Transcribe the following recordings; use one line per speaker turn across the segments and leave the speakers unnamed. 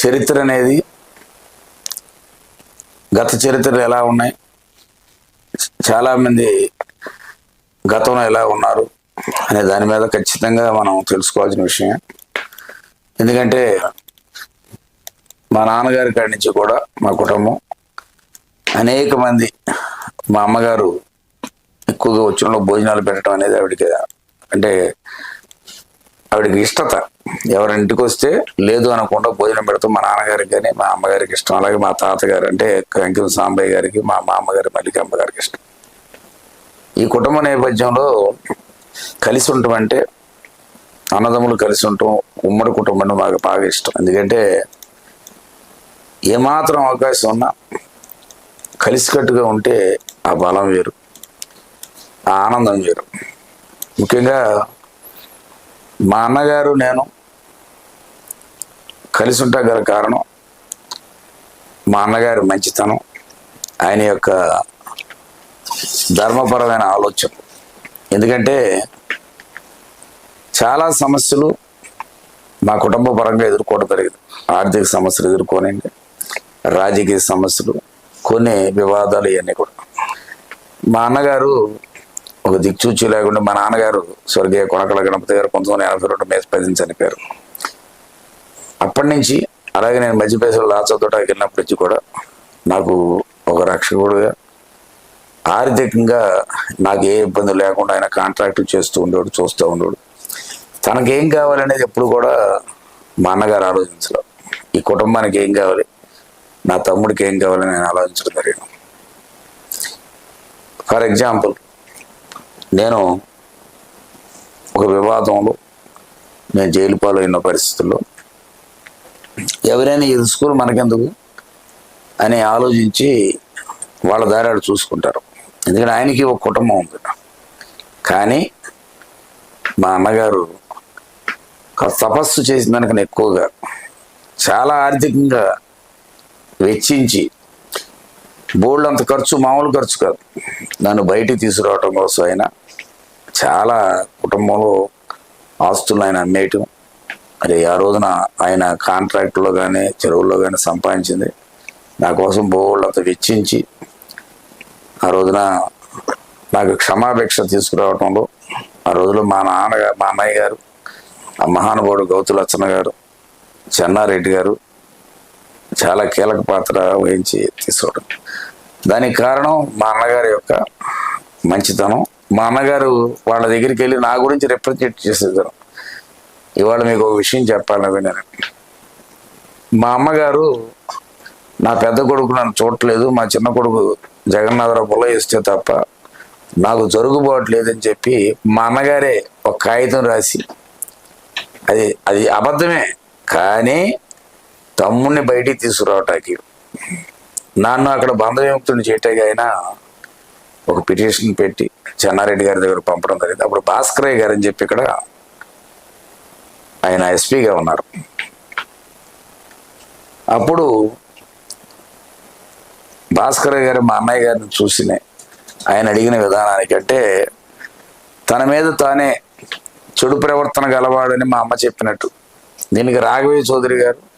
చరిత్ర అనేది గత చరిత్రలు ఎలా ఉన్నాయి? చాలామంది గతంలో ఎలా ఉన్నారు అనే దాని మీద ఖచ్చితంగా మనం తెలుసుకోవాల్సిన విషయం ఎందుకంటే మా నాన్నగారి కాడి నుంచి కూడా మా కుటుంబం అనేక మంది మా అమ్మగారు ఎక్కువగా వచ్చిన భోజనాలు పెట్టడం అనేది ఆవిడకి అంటే ఆవిడకి ఇష్టత. ఎవరింటికి వస్తే లేదు అనకుండా భోజనం పెడతాం. మా నాన్నగారికి కానీ మా అమ్మగారికి ఇష్టం. అలాగే మా తాతగారు అంటే కంకిం సాంబయ్య గారికి మా మామగారి మల్లికమ్మ గారికి ఇష్టం. ఈ కుటుంబ నేపథ్యంలో కలిసి ఉండటం అంటే అన్నదమ్ములు కలిసి ఉండటం ఉమ్మడి కుటుంబం అంటే మాకు బాగా ఇష్టం. ఎందుకంటే ఏమాత్రం అవకాశం ఉన్నా కలిసికట్టుగా ఉంటే ఆ బలం వేరు ఆ ఆనందం వేరు. ముఖ్యంగా మా అన్నగారు నేను కలిసి ఉంటా గల కారణం మా అన్నగారి మంచితనం ఆయన యొక్క ధర్మపరమైన ఆలోచన. ఎందుకంటే చాలా సమస్యలు మా కుటుంబ పరంగా ఎదుర్కోవడం జరిగింది. ఆర్థిక సమస్యలు ఎదుర్కోనండి రాజకీయ సమస్యలు కొన్ని వివాదాలు ఇవన్నీ కూడా. మా అన్నగారు ఒక దిక్చూచి లేకుండా మా నాన్నగారు స్వర్గీయ కొనకల గణపతి గారు పంతొమ్మిది వందల ఎనభై రెండు మేస్ పదిని చనిపోయారు అప్పటి నుంచి అలాగే నేను మధ్యప్రదేశ్లో లాచతోటకి వెళ్ళినప్పటి నుంచి కూడా నాకు ఒక రక్షకుడుగా ఆర్థికంగా నాకు ఏ ఇబ్బంది లేకుండా ఆయన కాంట్రాక్ట్ చేస్తూ ఉండేవాడు చూస్తూ ఉండేవాడు. తనకేం కావాలనేది ఎప్పుడు కూడా మా అన్నగారు ఆలోచించలేదు. ఈ కుటుంబానికి ఏం కావాలి నా తమ్ముడికి ఏం కావాలని నేను ఆలోచించడం జరిగింది. ఫర్ ఎగ్జాంపుల్ నేను ఒక వివాదంలో నేను జైలు పాలైన పరిస్థితుల్లో ఎవరైనా ఇది స్కూల్ మనకెందుకు అని ఆలోచించి వాళ్ళ దారాలు చూసుకుంటారు. ఎందుకంటే ఆయనకి ఒక కుటుంబం ఉంది. కానీ మా అన్నగారు తపస్సు చేసిన దానికన్నా ఎక్కువగా చాలా ఆర్థికంగా వెచ్చించి బోల్డ్ అంత ఖర్చు మామూలు ఖర్చు కాదు. నన్ను బయటికి తీసుకురావటం కోసం ఆయన చాలా కుటుంబంలో ఆస్తులు ఆయన అమ్మేయటం. మరి ఆ రోజున ఆయన కాంట్రాక్ట్లో కానీ చెరువుల్లో కానీ సంపాదించింది. నా కోసం బోల్డ్ అంత వెచ్చించి ఆ రోజున నాకు క్షమాభిక్ష తీసుకురావటంలో ఆ రోజులో మా నాన్న మా అన్నయ్య గారు ఆ మహానుభావుడు గౌతులచ్చన్న గారు చెన్నారెడ్డి గారు చాలా కీలక పాత్ర వహించి తీసుకోవడం దానికి కారణం మా అన్నగారి యొక్క మంచితనం. మా అన్నగారు వాళ్ళ దగ్గరికి వెళ్ళి నా గురించి రిప్రజెంట్ చేసేదారు ఇవాళ మీకు ఒక విషయం చెప్పాలని నేను మా అమ్మగారు నా పెద్ద కొడుకు నన్ను చూడట్లేదు మా చిన్న కొడుకు జగన్నాథరావు పొల ఇస్తే తప్ప నాకు జరుగుబాట్లేదని చెప్పి మా అన్నగారే ఒక కాగితం రాసి అది అది అబద్ధమే. కానీ తమ్ముడిని బయటికి తీసుకురావటానికి. నన్ను అక్కడ బంధవిముక్తుని చేయటానికి ఆయన ఒక పిటిషన్ పెట్టి చెన్నారెడ్డి గారి దగ్గర పంపడం జరిగింది. అప్పుడు భాస్కరయ్య గారు అని చెప్పి ఇక్కడ ఆయన ఎస్పీగా ఉన్నారు. అప్పుడు భాస్కరయ్య గారు మా అన్నయ్య గారిని చూసిన ఆయన అడిగిన విధానానికంటే తన మీద తానే చెడు ప్రవర్తన గలవాడని మా అమ్మ చెప్పినట్టు. దీనికి రాఘవయ్య చౌదరి గారు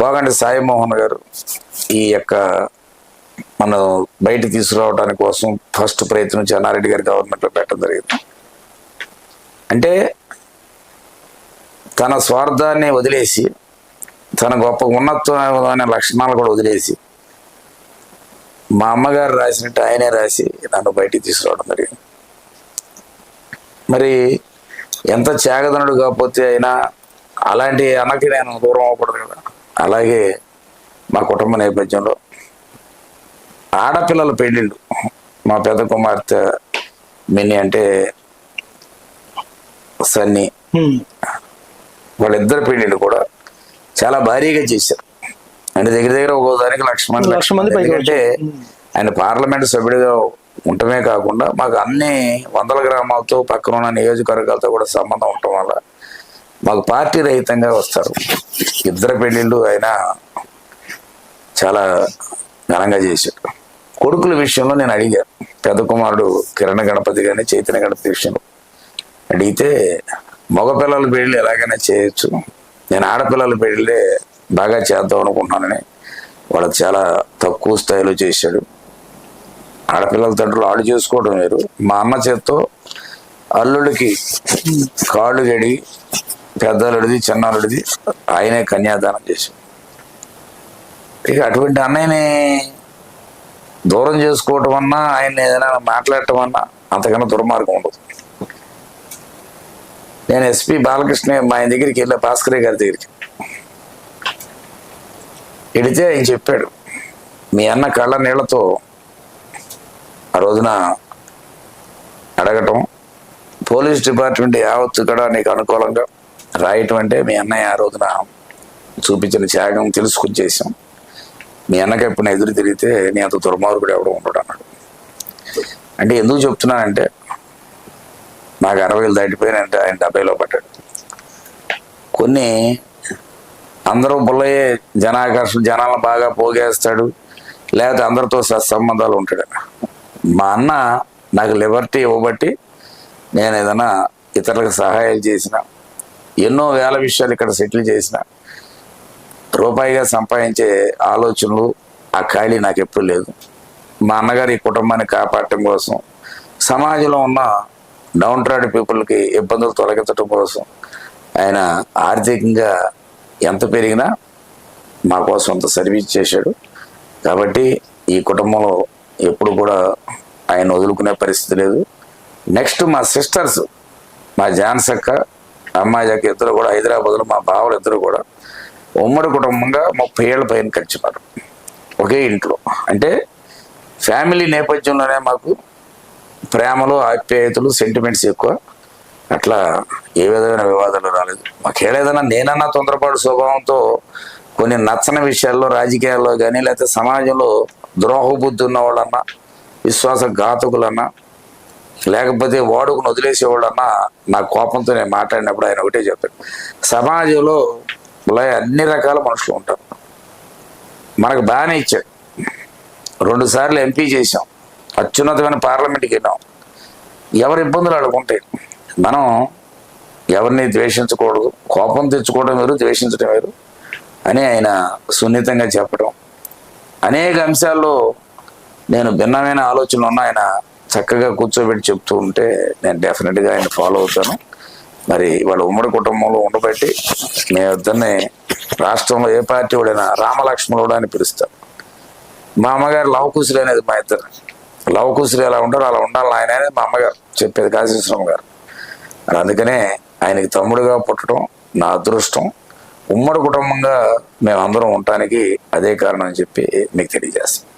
కోగండి సాయిమోహన్ గారు ఈ యొక్క మనం బయట తీసుకురావడానికి కోసం ఫస్ట్ ప్రయత్నం చెన్నారెడ్డి గారి గవర్నమెంట్లో పెట్టడం జరిగింది. అంటే తన స్వార్థాన్ని వదిలేసి తన గొప్ప ఉన్నతమైన లక్షణాలు కూడా వదిలేసి మా అమ్మగారు రాసినట్టు ఆయనే రాసి నన్ను బయటికి తీసుకురావడం జరిగింది. మరి ఎంత త్యాగదనుడు కాకపోతే అయినా అలాంటి అన్నకి నేను దూరం అవ్వకూడదు కదా. అలాగే మా కుటుంబ నేపథ్యంలో ఆడపిల్లల పెళ్ళిళ్ళు. మా పెద్ద కుమార్తె మిన్ని అంటే సన్ని. వాళ్ళిద్దరు పెళ్ళిళ్ళు కూడా చాలా భారీగా చేశారు. అంటే దగ్గర దగ్గర ఒక్కో దానికి లక్ష మంది
లక్ష మంది
ఎందుకంటే ఆయన పార్లమెంట్ సభ్యుడిగా ఉండటమే కాకుండా మాకు అన్ని వందల గ్రామాలతో పక్కన ఉన్న నియోజకవర్గాలతో కూడా సంబంధం ఉండటం వల్ల మాకు పార్టీ రహితంగా వస్తారు. ఇద్దరు పెళ్ళిళ్ళు ఆయన చాలా ఘనంగా చేశాడు కొడుకుల విషయంలో నేను అడిగాను పెద్ద కుమారుడు కిరణ్ గణపతి కానీ చైతన్య గణపతి విషయంలో. అడిగితే మగపిల్లల పెళ్ళి ఎలాగైనా చేయొచ్చు. నేను ఆడపిల్లల పెళ్ళిలే బాగా చేద్దాం అనుకుంటున్నానని వాళ్ళు చాలా తక్కువ స్థాయిలో చేశాడు. ఆడపిల్లల తండ్రులు ఆడు చేసుకోవడం వేరు. మా అమ్మ చేత్తో అల్లుడికి కాళ్ళు గడి పెద్దలుడిది చిన్నలుడిది ఆయనే కన్యాదానం చేశాడు. ఇక అటువంటి అన్నయ్యని దూరం చేసుకోవటం అన్నా ఆయన ఏదైనా మాట్లాడటం అన్నా అంతకన్నా దుర్మార్గం ఉండదు. నేను ఎస్పి బాలకృష్ణ మా ఆయన దగ్గరికి వెళ్ళా భాస్కరే గారి దగ్గరికి. వెళితే ఆయన చెప్పాడు మీ అన్న కళ్ళ నీళ్ళతో ఆ రోజున అడగటం పోలీస్ డిపార్ట్మెంట్ యావత్తు కూడా నీకు అనుకూలంగా రాయటం అంటే మీ అన్నయ్య ఆ రోజున చూపించిన త్యాగం తెలుసుకుని మీ అన్నకి ఎప్పుడు ఎదురు తిరిగితే నీ అంత దుర్మార్గుడు ఎవడు ఉండడు అన్నాడు. అంటే ఎందుకు చెప్తున్నానంటే నాకు అరవైలు దాటిపోయినంటే ఆయన డెబ్బైలో పడ్డాడు. కొన్ని అందరూ బుల్లయ్యే జనాకర్షణ జనాలను బాగా పోగేస్తాడు లేకపోతే అందరితో సత్సంబంధాలు ఉంటాడు. మా అన్న నాకు లిబర్టీ ఇవ్వబట్టి నేను ఏదైనా ఇతరులకు సహాయాలు చేసిన ఎన్నో వేల విషయాలు ఇక్కడ సెటిల్ చేసిన. రూపాయిగా సంపాదించే ఆలోచనలు ఆ ఖాళీ నాకు ఎప్పుడు లేదు. మా అన్నగారి ఈ కుటుంబాన్ని కాపాడటం కోసం సమాజంలో ఉన్న డౌన్ ట్రాడ్ పీపుల్కి ఇబ్బందులు తొలగించడం కోసం ఆయన ఆర్థికంగా ఎంత పెరిగినా మా కోసం అంత సర్వీస్ చేశాడు. కాబట్టి ఈ కుటుంబంలో ఎప్పుడు కూడా ఆయన వదులుకునే పరిస్థితి లేదు. నెక్స్ట్ మా సిస్టర్స్ మా జాన్సక్క అమ్మాయిజక్క ఇద్దరు కూడా హైదరాబాద్లో మా బావలు ఇద్దరు కూడా ఉమ్మడి కుటుంబంగా ముప్పై ఏళ్ళ పైన కలిసినారు ఒకే ఇంట్లో. అంటే ఫ్యామిలీ నేపథ్యంలోనే మాకు ప్రేమలు ఆప్యాయతలు సెంటిమెంట్స్ ఎక్కువ. అట్లా ఏ విధమైన వివాదాలు రాలేదు. మాకేలేదన్నా నేనన్నా తొందరపాటు స్వభావంతో కొన్ని నచ్చని విషయాల్లో రాజకీయాల్లో కానీ లేకపోతే సమాజంలో ద్రోహ బుద్ధి ఉన్న వాళ్ళన్నా విశ్వాస ఘాతకులన్నా లేకపోతే వాడుకుని వదిలేసేవాళ్ళన్నా నా కోపంతో నేను మాట్లాడినప్పుడు ఆయన ఒకటే చెప్పాడు. సమాజంలో అన్ని రకాల మనుషులు ఉంటారు. మనకు బాగానే ఇచ్చాడు. రెండుసార్లు ఎంపీ చేసాం అత్యున్నతమైన పార్లమెంట్కి వెళ్ళాం ఎవరి ఇబ్బందులు అడుగుంటాయి మనం ఎవరిని ద్వేషించకూడదు కోపం తెచ్చుకోవడం వేరు ద్వేషించడం వేరు అని ఆయన సున్నితంగా చెప్పడం. అనేక అంశాల్లో నేను భిన్నమైన ఆలోచనలు ఉన్న ఆయన చక్కగా కూర్చోబెట్టి చెప్తూ ఉంటే నేను డెఫినెట్గా ఆయన ఫాలో అవుతాను. మరి వాళ్ళ ఉమ్మడి కుటుంబంలో ఉండబట్టి మేమిద్దరిని రాష్ట్రంలో ఏ పార్టీ వాడైనా రామలక్ష్మణుడు అని పిలుస్తారు. మా అమ్మగారు లవకుశ్రీ అనేది మా ఇద్దరు. లవకుశ్రీ ఎలా ఉంటారో అలా ఉండాలి ఆయన అనేది మా అమ్మగారు చెప్పేది కాశీశ్వరం గారు. అందుకనే ఆయనకి తమ్ముడుగా పుట్టడం నా అదృష్టం. ఉమ్మడి కుటుంబంగా మేమందరం ఉండటానికి అదే కారణం అని చెప్పి మీకు తెలియజేస్తాం